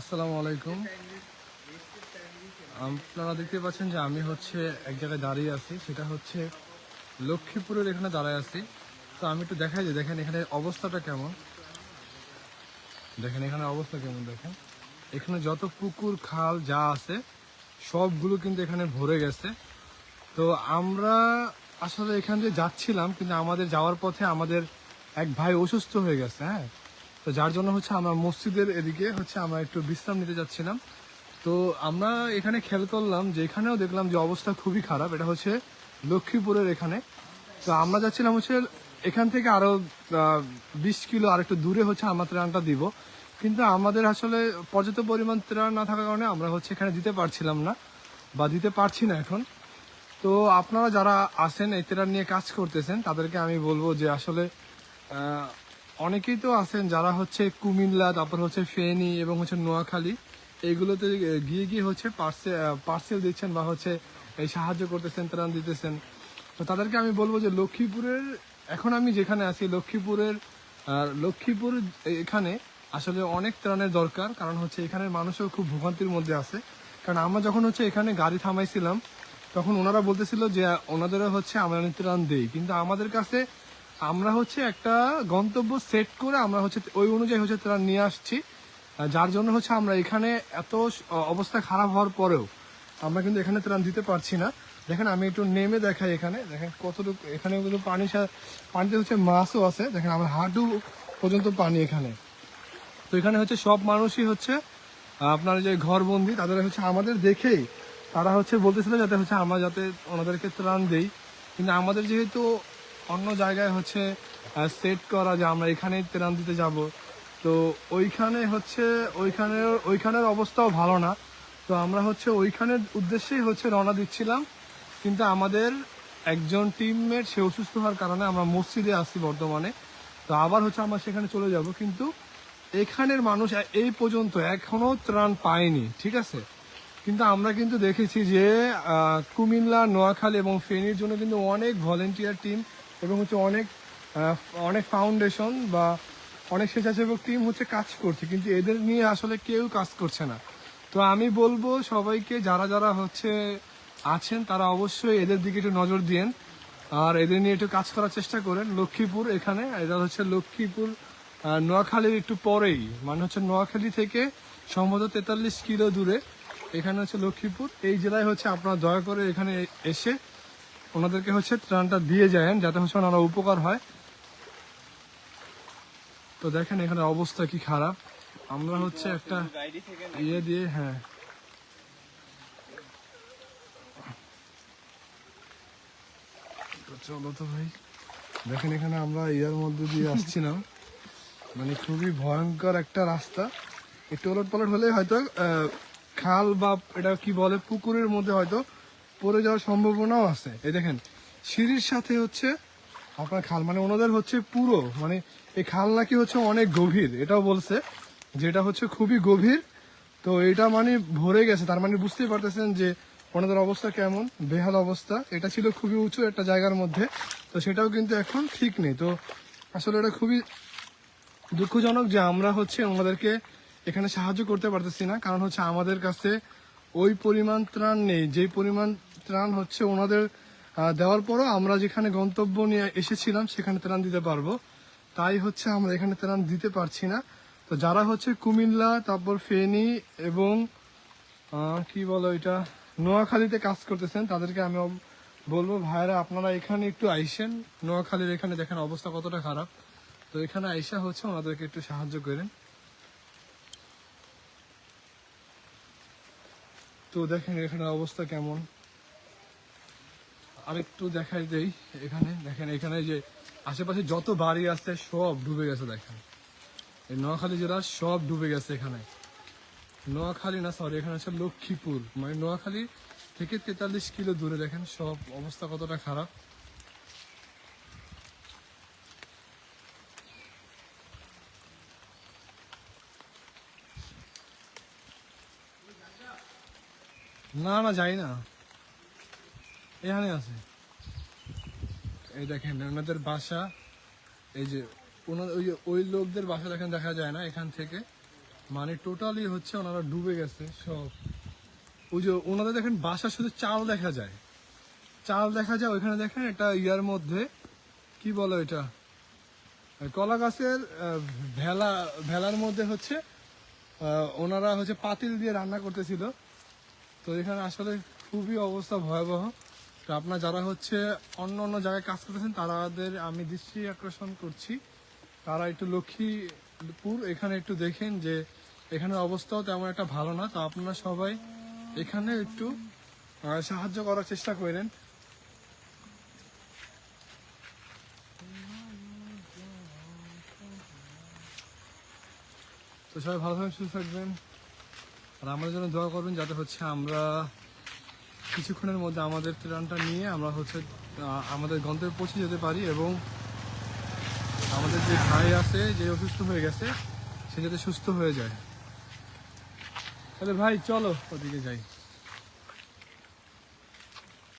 আসসালামু আলাইকুম। আপনারা দেখতে পাচ্ছেন যে আমি হচ্ছে এক জায়গায় দাঁড়িয়ে আছি, সেটা হচ্ছে লক্ষ্মীপুরের এখানে দাঁড়ায় আছি। তো আমি একটু দেখাই যে, দেখেন এখানে অবস্থাটা কেমন। দেখেন এখানে অবস্থা কেমন, দেখেন। এখানে যত পুকুর, খাল যা আছে, সবগুলো কিন্তু এখানে ভরে গেছে। তো আমরা আসলে এখান দিয়ে যাচ্ছিলাম, কিন্তু আমাদের যাওয়ার পথে আমাদের এক ভাই অসুস্থ হয়ে গেছে হ্যাঁ। তো যার জন্য হচ্ছে আমরা মসজিদের এদিকে হচ্ছে আমরা একটু বিশ্রাম নিতে যাচ্ছিলাম। তো আমরা এখানে খেয়াল করলাম যে এখানেও দেখলাম যে অবস্থা খুবই খারাপ। এটা হচ্ছে লক্ষ্মীপুরের এখানে। তো আমরা যাচ্ছিলাম হচ্ছে এখান থেকে আরও বিশ কিলো আর একটু দূরে হচ্ছে আমরা ত্রাণটা দিব। কিন্তু আমাদের আসলে পর্যাপ্ত পরিমাণ ত্রাণ না থাকার কারণে আমরা হচ্ছে এখানে দিতে পারছিলাম না বা দিতে পারছি না এখন। তো আপনারা যারা আছেন এই ত্রাণ নিয়ে কাজ করতেছেন, তাদেরকে আমি বলব যে আসলে অনেকেই তো আছেন যারা হচ্ছে কুমিল্লা, তারপর হচ্ছে ফেনী এবং হচ্ছে নোয়াখালী। এইগুলোতে গিয়ে গিয়ে হচ্ছে পার্সেল পার্সেল দিচ্ছেন বা হচ্ছে এই সাহায্য করতেছেন, ত্রাণ দিতেছেন। তো তাদেরকে আমি বলব যে লক্ষ্মীপুরের, এখন আমি যেখানে আছি, লক্ষ্মীপুরের লক্ষ্মীপুর এখানে আসলে অনেক ত্রাণের দরকার, কারণ হচ্ছে এখানের মানুষও খুব ভোগান্তির মধ্যে আছে। কারণ আমরা যখন হচ্ছে এখানে গাড়ি থামাইছিলাম, তখন ওনারা বলতেছিল যে ওনাদেরও হচ্ছে আমরা ত্রাণ দেই। কিন্তু আমাদের কাছে আমরা হচ্ছে একটা গন্তব্য সেট করে আমরা হচ্ছে ওই অনুযায়ী হচ্ছে ত্রাণ নিয়ে আসছি। যার জন্য হচ্ছে আমরা এখানে এত অবস্থা খারাপ হওয়ার পরেও আমরা কিন্তু এখানে ত্রাণ দিতে পারছি না। দেখেন আমি একটু নেমে দেখাই এখানে। দেখেন কতটুকু এখানে কিন্তু পানি পানিতে হচ্ছে মাছও আছে। দেখেন আমার হাঁটু পর্যন্ত পানি এখানে। তো এখানে হচ্ছে সব মানুষই হচ্ছে, আপনার যে ঘরবন্দি, তাদের হচ্ছে আমাদের দেখেই তারা হচ্ছে বলতেছিল যাতে হচ্ছে আমরা যাতে ওনাদেরকে ত্রাণ দেই। কিন্তু আমাদের যেহেতু অন্য জায়গায় হচ্ছে সেট করা যে আমরা এখানেই ত্রাণ দিতে যাব। তো ওইখানে হচ্ছে, ওইখানের ওইখানের অবস্থাও ভালো না। তো আমরা হচ্ছে ওইখানের উদ্দেশ্যেই হচ্ছে রওনা দিচ্ছিলাম। কিন্তু আমাদের একজন টিমমেট সে অসুস্থ হওয়ার কারণে আমরা মসজিদে আসছি বর্তমানে। তো আবার হচ্ছে আমরা সেখানে চলে যাব। কিন্তু এখানের মানুষ এই পর্যন্ত এখনও ত্রাণ পায়নি, ঠিক আছে? কিন্তু আমরা কিন্তু দেখেছি যে কুমিল্লা, নোয়াখালী এবং ফেনীর জন্য কিন্তু অনেক ভলেন্টিয়ার টিম এবং হচ্ছে অনেক অনেক ফাউন্ডেশন বা অনেক স্বেচ্ছাসেবক টিম হচ্ছে কাজ করছে, কিন্তু এদের নিয়ে আসলে কেউ কাজ করছে না। তো আমি বলব সবাইকে, যারা যারা হচ্ছে আছেন, তারা অবশ্যই এদের দিকে একটু নজর দিয়েন। আর এদের নিয়ে একটু কাজ করার চেষ্টা করেন। লক্ষ্মীপুর এখানে, এটা হচ্ছে লক্ষ্মীপুর নোয়াখালীর একটু পরেই। মানে হচ্ছে নোয়াখালী থেকে সম্ভবত তেতাল্লিশ কিলো দূরে। এখানে হচ্ছে লক্ষ্মীপুর। এই জেলায় হচ্ছে আপনারা দয়া করে এখানে এসে ওনাদেরকে হচ্ছে ত্রাণটা দিয়ে যায়েন যাতে হচ্ছে ওনারা উপকার হয়। তো দেখেন এখানে অবস্থা কি খারাপ। আমরা হচ্ছে একটা ইয়ে দিয়ে হ্যাঁ। চলো তো ভাই, দেখেন এখানে আমরা ইয়ার মধ্যে দিয়ে আসছিলাম। মানে খুবই ভয়ঙ্কর একটা রাস্তা। একটু ওলট পালট হলে হয়তো খাল বা এটা কি বলে, পুকুরের মধ্যে হয়তো পড়ে যাওয়ার সম্ভাবনাও আছে। এই দেখেন, সিঁড়ির সাথে হচ্ছে আপনার খাল মানে ওনাদের হচ্ছে পুরো মানে এই খাল নাকি হচ্ছে অনেক গভীর, এটাও বলছে, যেটা হচ্ছে খুবই গভীর। তো এটা মানে ভরে গেছে, তার মানে বুঝতেই পারতেছেন যে ওনাদের অবস্থা কেমন, বেহাল অবস্থা। এটা ছিল খুবই উঁচু একটা জায়গার মধ্যে, তো সেটাও কিন্তু এখন ঠিক নেই। তো আসলে এটা খুবই দুঃখজনক যে আমরা হচ্ছে ওনাদেরকে এখানে সাহায্য করতে পারতেছি না, কারণ হচ্ছে আমাদের কাছে ওই পরিমাণ ত্রাণ নেই যে পরিমাণ ত্রাণ হচ্ছে ওনাদের দেওয়ার পরও আমরা যেখানে গন্তব্য নিয়ে এসেছিলাম সেখানে ত্রাণ দিতে পারব। তাই হচ্ছে আমরা এখানে ত্রাণ দিতে পারছি না। তো যারা হচ্ছে কুমিল্লা, তারপর ফেনী এবং কি বলো এটা নোয়াখালীতে কাজ করতেছেন, তাদেরকে আমি বলব ভাইরা আপনারা এখানে একটু আইসেন। নোয়াখালীর এখানে দেখেন অবস্থা কতটা খারাপ। তো এখানে আইসা হচ্ছে ওনাদেরকে একটু সাহায্য করেন। তো দেখেন এখানে অবস্থা কেমন। আরেকটু দেখাই দেই এখানে। দেখেন এখানে যে আশেপাশে যত বাড়ি আছে, সব ডুবে গেছে দেখেন। এই নোয়াখালী জেলা সব ডুবে গেছে এখানে। নোয়াখালী না সরি এখানে আছে লক্ষ্মীপুর। মানে নোয়াখালী থেকে তেতাল্লিশ কিলো দূরে দেখেন, সব অবস্থা কতটা খারাপ। না না, যাই না। এখানে আছে। এই দেখেন, ওনাদের বাসা, এই যে ওই যে ওই লোকদের বাসা দেখেন, দেখা যায় না এখান থেকে। মানে টোটালি হচ্ছে ওনারা ডুবে গেছে সব। ওই যে ওনাদের দেখেন, বাসার শুধু চাল দেখা যায়। চাল দেখা যায়, ওইখানে দেখেন এটা ইয়ার মধ্যে, কি বলো এটা কলা গাছের ভেলা, ভেলার মধ্যে হচ্ছে ওনারা হচ্ছে পাতিল দিয়ে রান্না করতেছিল। তো এখানে আসলে খুবই অবস্থা ভয়াবহ। তো আপনার যারা হচ্ছে অন্য অন্য জায়গায় কাজ করতেছেন, তাদের আমি দৃষ্টি আকর্ষণ করছি। তারা একটু লক্ষ্মীপুর, এখানে একটু দেখেন যে এখানে অবস্থাও তেমন একটা ভালো না। তো আপনারা সবাই এখানে একটু সাহায্য করার চেষ্টা করেন। তো সবাই ভালো থাকবেন, সুস্থ থাকবেন। আর আমাদের জন্য দোয়া করবেন যাতে হচ্ছে আমরা কিছুক্ষণের মধ্যে আমাদের ট্রেনটা নিয়ে আমরা হচ্ছে আমাদের গন্তব্যে পৌঁছে যেতে পারি এবং আমাদের যে ভাই আছে যে অসুস্থ হয়ে গেছে, সে যাতে সুস্থ হয়ে যায়। তাহলে ভাই, চলো ওদিকে যাই।